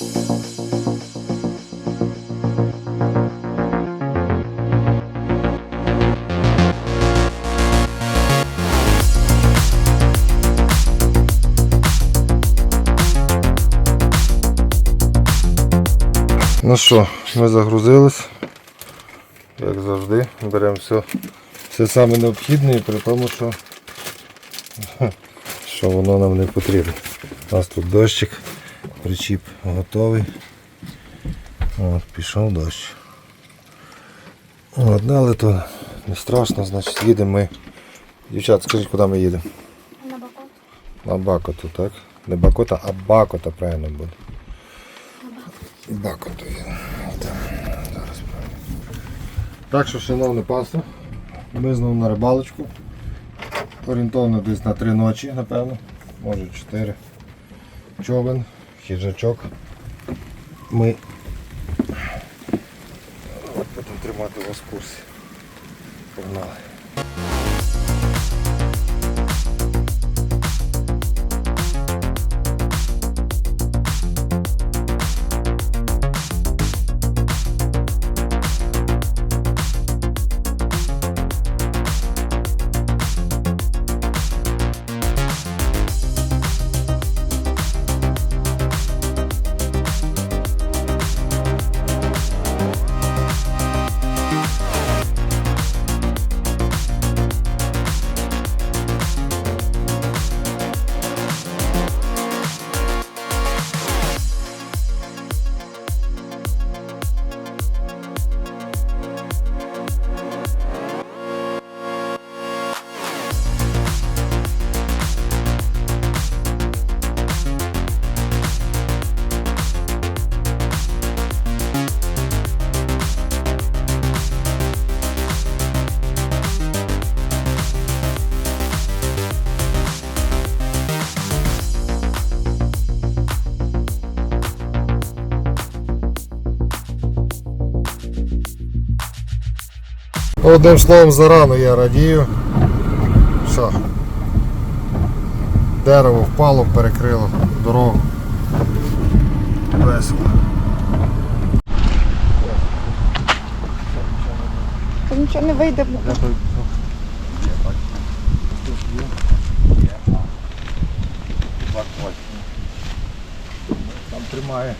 Ну що, ми загрузились. Як завжди, беремо все, все саме необхідне і при тому, що, що воно нам не потрібно. У нас тут дощик, причіп готовий. От, пішов дощ. От, ну, але то не страшно, значить їдемо ми. Дівчат, скажіть, куди ми їдемо? На бокот. На Бакоту, так? Не Бакота, а Бакота правильно буде. Бакоту їдемо. Зараз. Так що, шановне панство, ми знову на рибалочку. Орієнтовно десь на три ночі, напевно. Може чотири. Човен, хижачок. Ми будемо тримати вас в курсі. Погнали. Одним словом, зарано я радію. Що? Дерево впало, перекрило дорогу. Весело. Та нічого не вийде. Там тримає.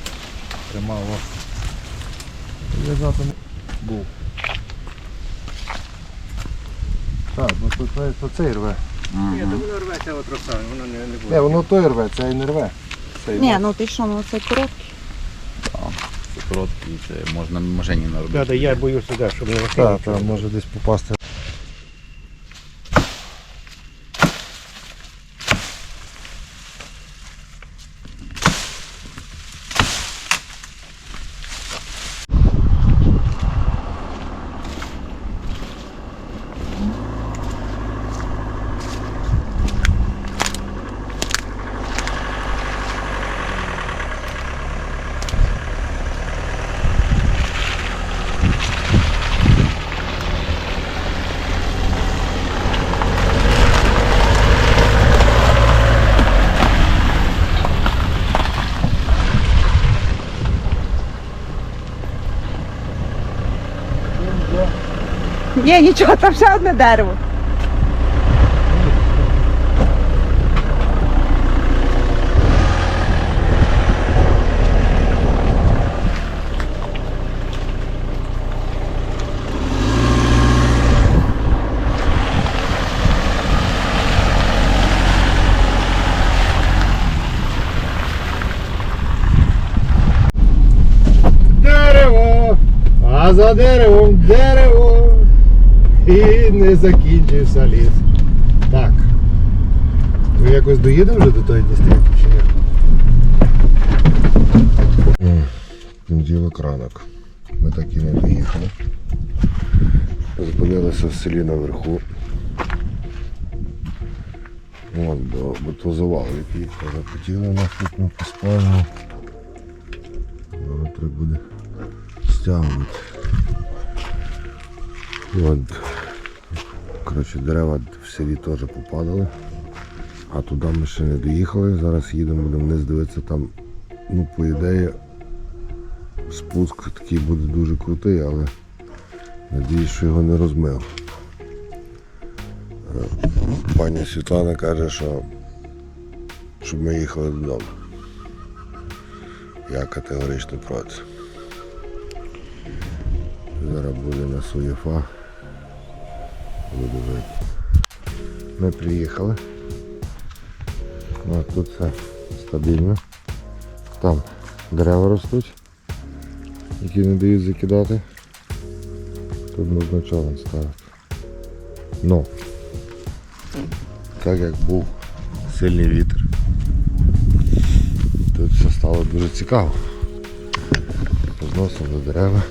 Тримав вас. Лежати не був. Так, ну тут то, то цей рве. Ні, то воно рветься от росами, воно не, не буде. Не, воно той рве, цей не рве. Цей Ні, ну ти що, ну це короткий. Це короткий, це можна машині наробити. Да, да, я боюся, да, щоб не Так, так, може десь попасти. Ні, нічого, там ще одне дерево. Дерево! А за деревом дерево! Не закінчився ліс. Так. Ми якось доїдемо вже до тої дістрівки чи ні? Понеділок ранок. Ми так і не доїхали. Зупинилися в селі наверху. От, бо, бо то завал який захотіли нас тут ми поспали. Зараз треба буде стягувати. От, коротше, дерева в селі теж попадали. А туди ми ще не доїхали. Зараз їдемо, будемо вниз дивитися там, ну, по ідеї, спуск такий буде дуже крутий, але надіюсь, що його не розмив. Е, Пані Світлана каже, що щоб ми їхали додому. Я категорично проти. Зараз буде на суєфа. Видно. Ми приїхали. Ну, тут все стабільно. Там дерева ростуть, які не дають закидати. Тут можна човен ставити. Ну, так як був сильний вітер, тут все стало дуже цікаво. Позносили дерева.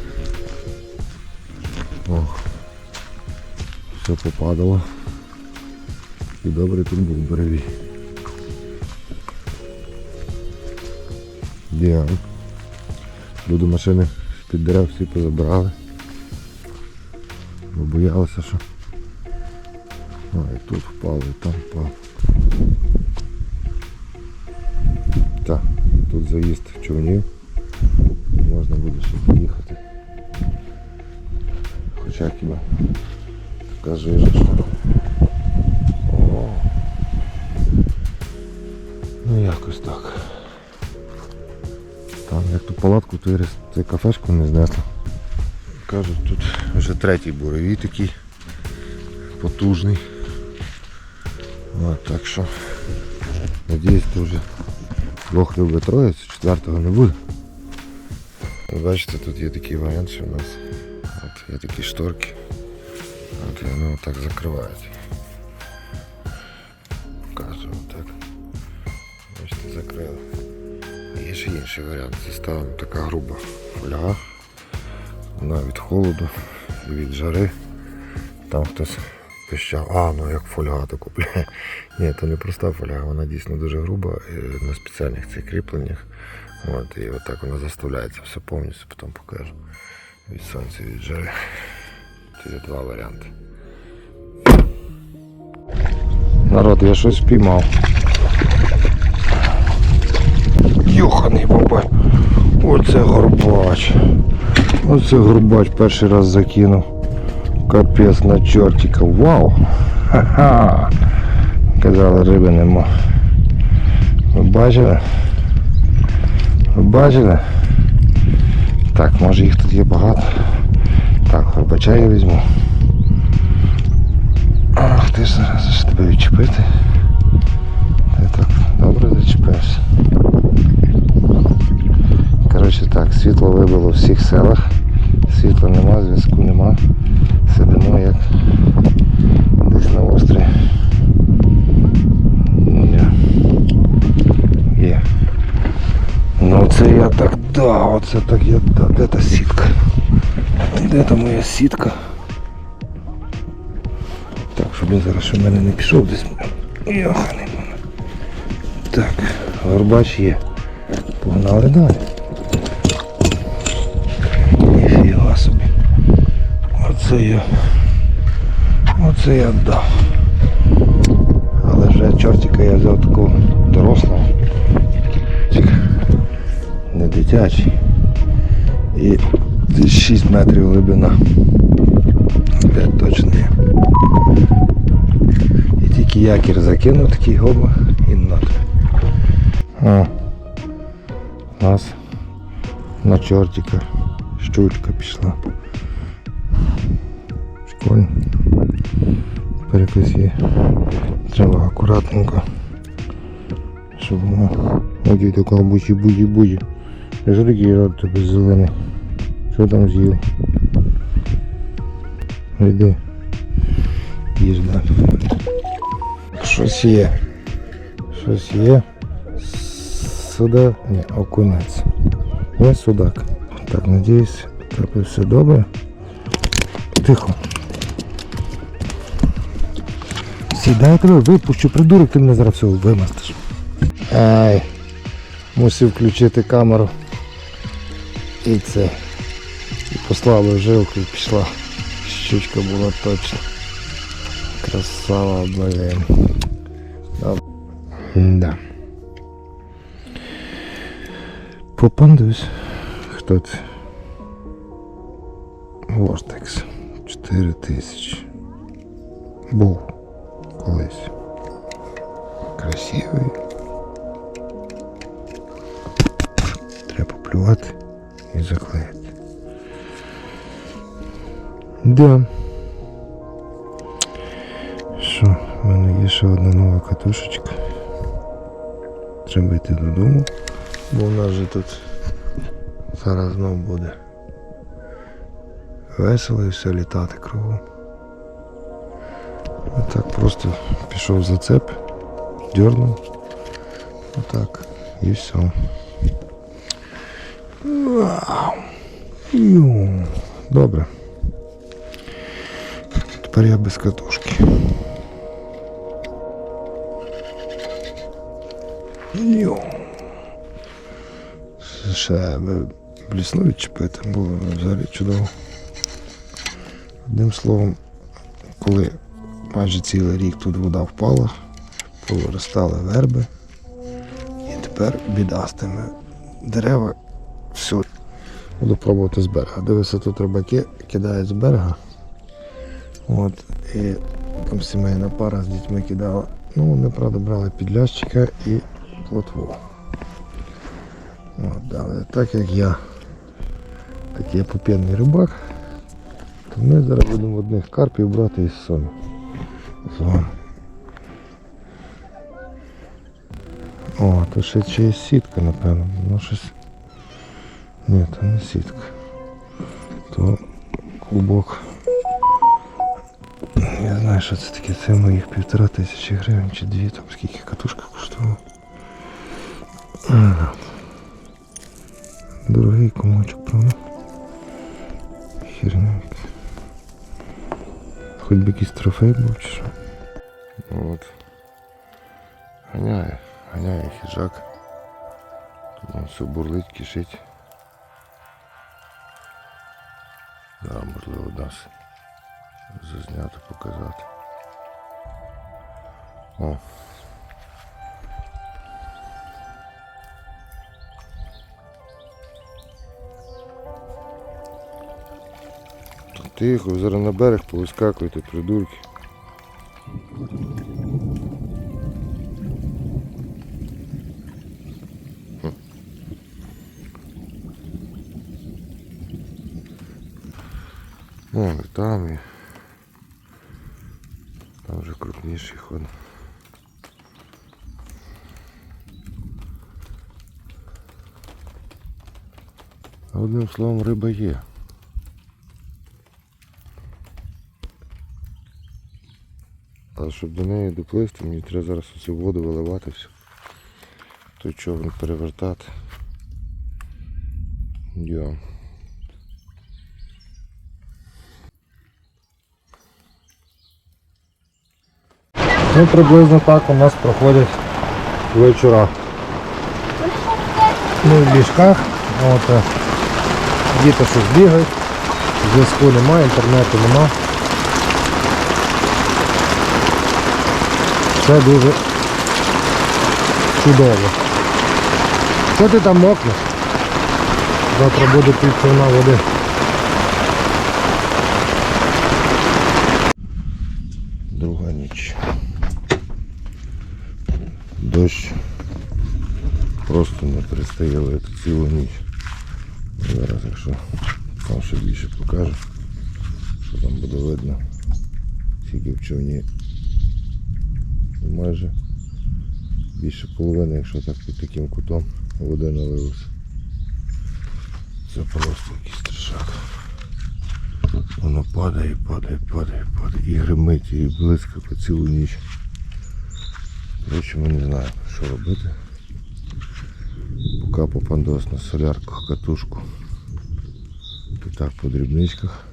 Все попадало. І добре тут був буревій. Ідеально. Люди машини з-під дерев всі позабирали. Бо боялися, що. А, і тут впало, і там впав. Так, тут заїзд човнів. Можна буде ще поїхати. Хоча хіба така жижа, що. О. Ну якось так. Там як ту палатку, то це кафешку не знесло. Кажуть, тут вже третій буревій такий потужний. От, так що надіюсь, то вже Бог любить троїцю, четвертого не буде. Бачите, тут є такий варіант, що у нас от є такі шторки. От вони отак закривають. Покажу отак. Бачите, закрили. Є ще інший варіант. Це ставимо така груба фольга. Вона від холоду від жари. Там хтось пищав, а, ну як фольга таку. бля». Ні, то не проста фольга, вона дійсно дуже груба на спеціальних цих кріпленнях. От, і отак вона заставляється все повністю, потім покажу. Від сонця, від жари. Це два варіанти. Народ, я щось піймав. Йоханий бабай. Оце горбач. Оце горбач перший раз закинув. Капець на чортика. Вау! Ха-ха! Казали, риби нема. Ви бачили? Ви бачили? Так, може їх тут є багато. Так, горбача я візьму. Ах, ти ж зараз тебе відчепити. Ти так добре зачепився. Коротше так, світло вибило в всіх селах. Світла нема, зв'язку нема. Сидимо як десь на острові. Є. Ну це я так, да, оце так я, да, де та сітка? Де та моя сітка? Так, щоб він зараз в мене не пішов десь. Йоханий мене. Так, горбач є. Погнали далі. Ніфіга собі. Оце я. Оце я дав. Але вже чортика я взяв такого дорослого. Не дитячий. І десь 6 метрів глибина. 5 точно є. І тільки якір закинув такий гоба і на тобі. О, у нас на чортика щучка пішла. Тепер є. Треба акуратненько. Щоб вона. Ой, така бучі буді буді. Я рот тебе зелений. Що там з'їв? Йди. Їж далі. Щось є. Щось є. Сюди. Ні, окунець. Ні, судак. Так, надіюсь, тебе все добре. Тихо. Сідай, я тебе випущу, придурок, ти мене зараз все вимастиш. Ай, мусив включити камеру. І це. І послабив жилку і пішла. Щучка була точно. Красава, блин. Да. Попандусь. Хто це? Vortex 4000. Був колись. Красивий. Треба плювати і заклеїти. Да. Що, в мене є ще одна нова катушечка. Треба йти додому, бо у нас же тут зараз знов буде весело і все літати кругом. Отак просто пішов зацеп, дернув. Отак. І все. Вау. Добре. Тепер я без катушки. Йо. Ще блісну відчепити, було взагалі чудово. Одним словом, коли майже цілий рік тут вода впала, повиростали верби, і тепер біда з тими дерева все. Буду пробувати з берега. Дивися, тут рибаки кидають з берега. От, і там сімейна пара з дітьми кидала. Ну, вони, правда, брали підлящика і плотву. От, але так як я такий поп'яний рибак, то ми зараз будемо одних карпів брати із соми. З вами. О, то ще чиясь сітка, напевно. Ну щось. Ні, то не сітка. То клубок. Я знаю, що це таке. Це моїх півтора тисячі гривень чи дві, там скільки катушка коштувала. Дорогий комочок, правда? Херня. яка. Хоч би якийсь трофей був чи що. От. Ганяє, ганяє хижак. Тут все бурлить, кишить. Да, можливо, дасть зазняти, показати. О. Тихо, зараз на берег повискакуйте, придурки. Вон там і крупніший ход. Одним словом, риба є. Але щоб до неї доплисти, мені треба зараз оцю воду виливати все. Той човен перевертати. Йо. Ну, приблизно так у нас проходять вечора. Ми в ліжках, от, е, діти щось бігають, зв'язку немає, інтернету нема. Все дуже чудово. Що ти там мокнеш? Завтра буде півтона води. Друга ніч. Дощ просто лити цілу ніч. Зараз, якщо там ще більше покажу, що там буде видно, скільки в човні майже більше половини, якщо так під таким кутом води налилося. Це просто якийсь трешак. Воно падає, падає, падає, падає і гримить, і блискавка цілу ніч. Коротше, ми не знаємо, що робити. Поки попандос на солярку, катушку. І так по дрібничках.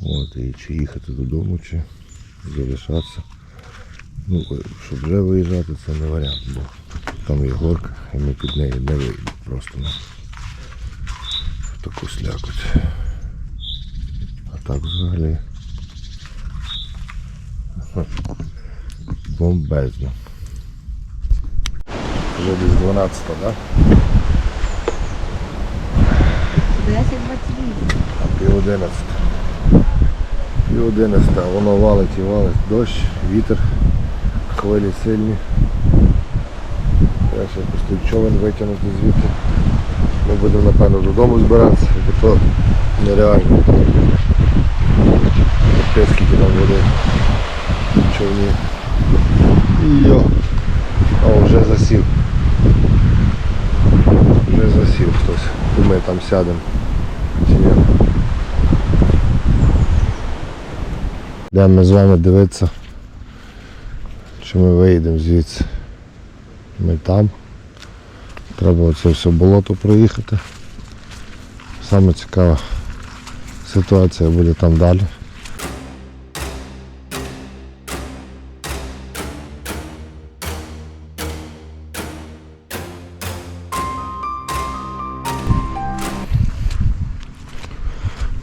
От, і чи їхати додому, чи залишатися. Ну, щоб вже виїжджати, це не варіант, бо там є горка, і ми під неї не вийдемо просто на таку слякоть. А так взагалі. Бомбезно. Вже десь 12, так? Да? Пів одинадцята. Пів одинадцята. Воно валить і валить. Дощ, вітер, хвилі сильні. Треба ще той човен витягнути звідти. Ми будемо напевно додому збиратися, бо то нереально. Те, скільки нам води човні. Йо. О, вже засів. Вже засів хтось. Думаю, там сядемо. Йдемо з вами дивитися, чи ми виїдемо звідси. Ми там. Треба оце все болото проїхати. Саме цікава ситуація буде там далі.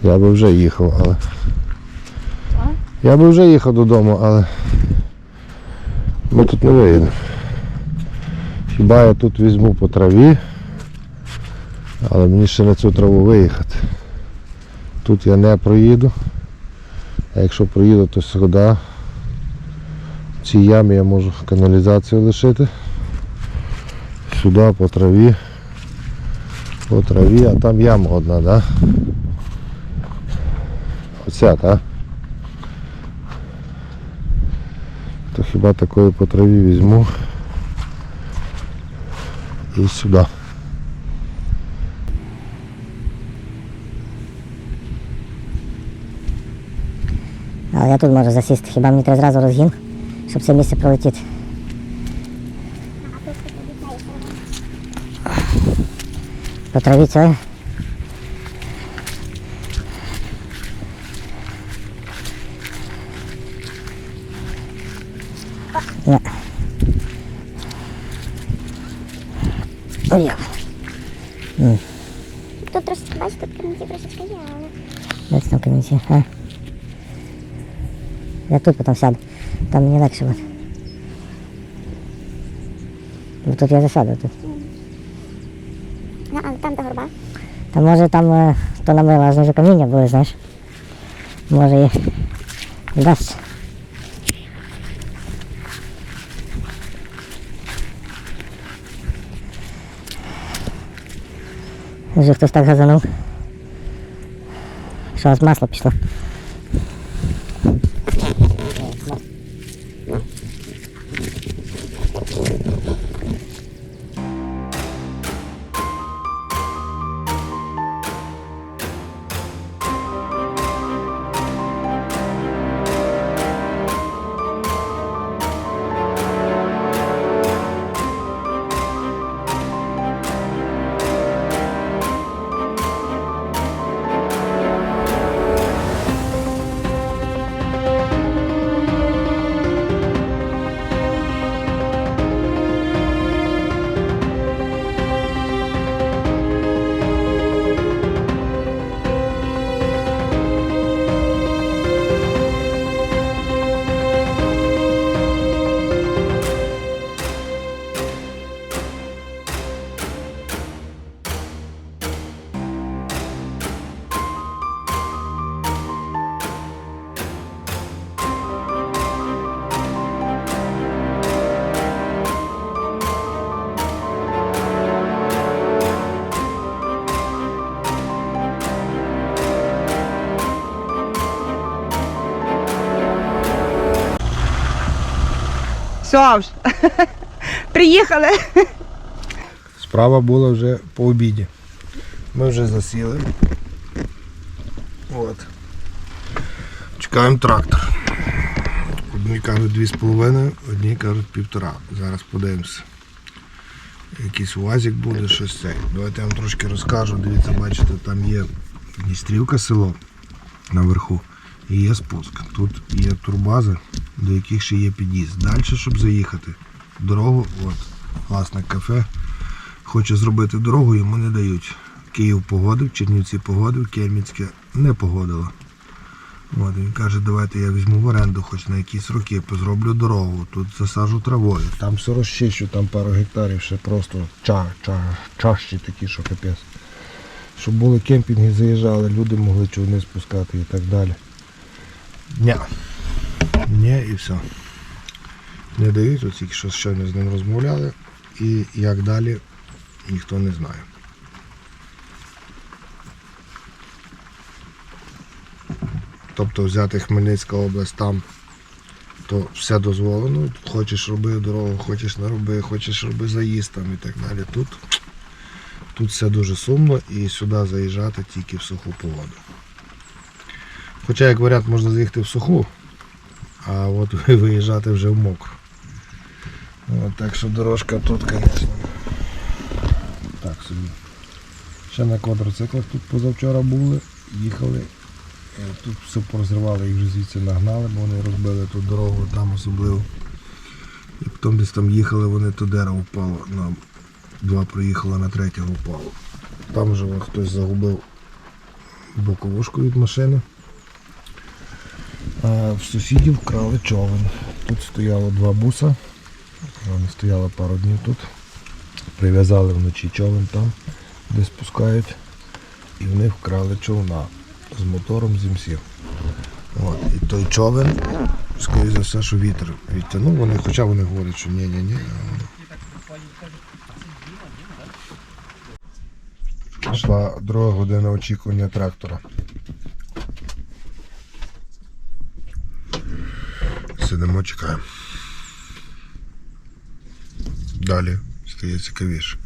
Я би вже їхав, але. Я би вже їхав додому, але ми тут не виїдемо. Хіба я тут візьму по траві, але мені ще на цю траву виїхати. Тут я не проїду. А якщо проїду, то сюди. В цій ямі я можу каналізацію лишити. Сюди по траві. По траві, а там яма одна, так? Да? Оця, так? То хіба такої по траві візьму і сюди. Але я тут можу засісти, хіба мені треба зразу розгін, щоб це місце пролетіти. По траві цього. Ой, Тут трошечки, тут камінці трошечки є, але Де там камінці? А? Я тут потім сяду. Там мені легше буде. Бо тут я засяду тут. ну, а там до горба. Та може там е, то намила аж каміння були, знаєш. Може і вдасться. Вже хтось так газанув. Що аж масло пішло. Все. Приїхали. Справа була вже по обіді. Ми вже засіли. От. Чекаємо трактор. Одні кажуть 2,5, одні кажуть півтора. Зараз подивимося. Якийсь УАЗик буде, щось це. Давайте я вам трошки розкажу. Дивіться, бачите, там є Дністрівка село наверху і є спуск. Тут є турбази, до яких ще є під'їзд. Далі, щоб заїхати, дорогу, от, власник кафе хоче зробити дорогу, йому не дають. Київ погодив, Чернівці погодив, Кельміцьке не погодило. От, він каже, давайте я візьму в оренду хоч на якісь роки, позроблю дорогу, тут засажу травою. Там все розчищу, там пару гектарів ще просто ча, ча, чащі такі, що капець. щоб були кемпінги, заїжджали, люди могли човни спускати і так далі. Ні. Ні і все. Не дають, от тільки що щойно з ним розмовляли. І як далі, ніхто не знає. Тобто взяти Хмельницька область там, то все дозволено. Хочеш роби дорогу, хочеш не роби, хочеш роби заїзд там і так далі. Тут, тут все дуже сумно і сюди заїжджати тільки в суху погоду. Хоча, як варіант, можна заїхати в суху, а от виїжджати вже в мокру. От, так що дорожка тут, звісно. Так собі. Ще на квадроциклах тут позавчора були, їхали. Е, Тут все порозривали, їх вже звідси нагнали, бо вони розбили ту дорогу там особливо. І потім десь там їхали, вони то дерево впало. На два проїхало, на третього впало. Там вже хтось загубив боковушку від машини. В сусідів вкрали човен. Тут стояло два буса. Вони стояли пару днів тут. Прив'язали вночі човен там, де спускають. І вони вкрали човна з мотором зі всім. От. І той човен, скоріше за все, що вітер відтягнув. Вони, хоча вони говорять, що ні-ні-ні. Пішла друга година очікування трактора. Сидимо, чекаємо. Далі стає цікавіше.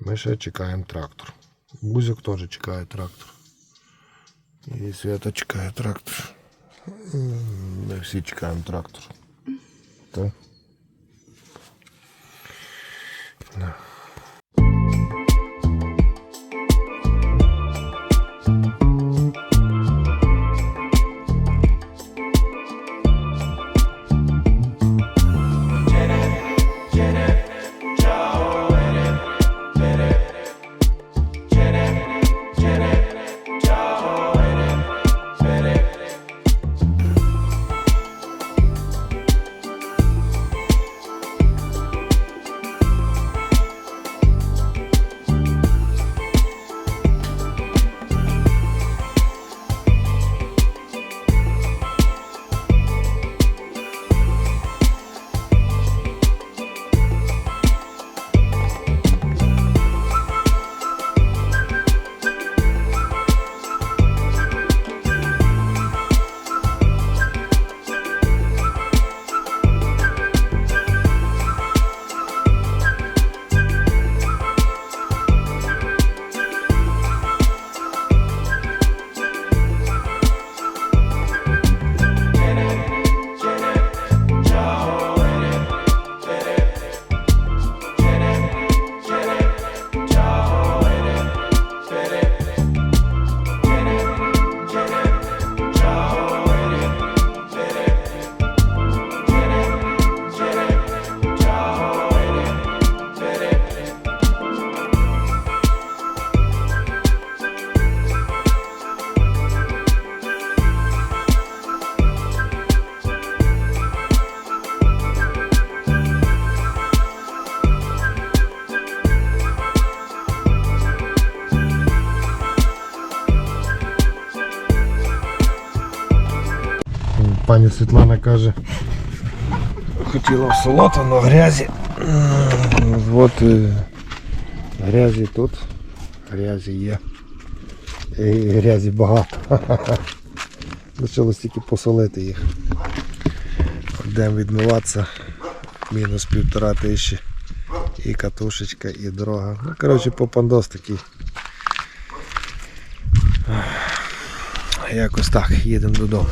Ми ще чекаємо трактор. Бузик теж чекає трактор. І Свята чекає трактор. М, Ми всі чекаємо трактор. Так? Да. Пані Світлана каже, хотіла в солоту, але грязі. От е, грязі тут, грязі є. І грязі багато. Лишилось тільки посолити їх. Йдемо відмиватися. Мінус півтора тисячі. І катушечка, і дорога. Ну, коротше, попандос такий. Якось так, їдемо додому.